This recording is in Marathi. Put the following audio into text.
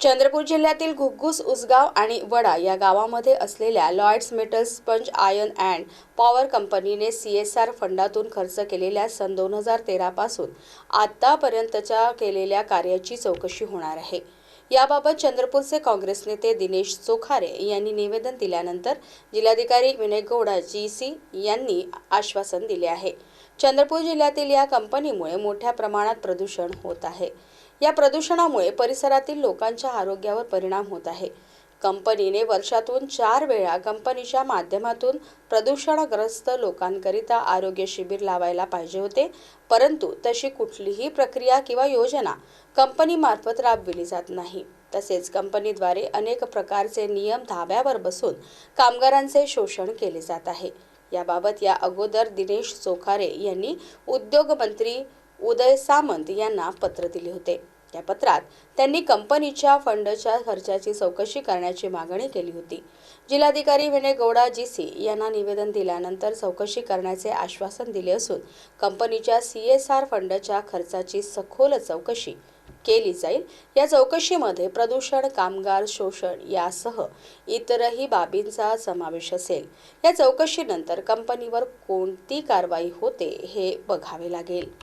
चंद्रपूर जिल्ह्यातील घुग्गुस उसगाव आणि वडा या गावामध्ये असलेल्या Lloyds metal sponge iron and power कंपनीने सी एस आर फंडातून खर्च केलेल्या सन दोन हजार तेरापासून आत्तापर्यंतच्या केलेल्या कार्याची चौकशी होणार आहे. याबाबत चंद्रपूरचे काँग्रेस नेते दिनेश चोखारे यांनी निवेदन दिल्यानंतर जिल्हाधिकारी विनय गौडा जी सी यांनी आश्वासन दिले आहे. चंद्रपूर जिल्ह्यातील या कंपनीमुळे मोठ्या प्रमाणात प्रदूषण होत आहे. या प्रदूषणामुळे परिसरातील लोकांच्या आरोग्यावर परिणाम होत आहे. कंपनीने वर्षातून चार वेळा कंपनीच्या माध्यमातून प्रदूषणग्रस्त लोकांकरिता आरोग्य शिबिर लावायला पाहिजे होते. परंतु तशी कुठलीही प्रक्रिया किंवा योजना कंपनीमार्फत राबविली जात नाही. तसेच कंपनीद्वारे अनेक प्रकारचे नियम धाब्यावर बसून कामगारांचे शोषण केले जात आहे. याबाबत या अगोदर दिनेश चोखारे यांनी उद्योगमंत्री उदय सामंत यांना पत्र दिले होते. या पत्रात त्यांनी कंपनीच्या फंडच्या खर्चाची चौकशी करण्याची मागणी केली होती. जिल्हाधिकारी विनय गौडा जी सी यांना निवेदन दिल्यानंतर चौकशी करण्याचे आश्वासन दिले असून कंपनीच्या सी एस आर फंडच्या खर्चाची सखोल चौकशी केली जाईल. या चौकशीमध्ये प्रदूषण कामगार शोषण यासह इतरही बाबींचा समावेश असेल. या चौकशीनंतर कंपनीवर कोणती कारवाई होते हे बघावे लागेल.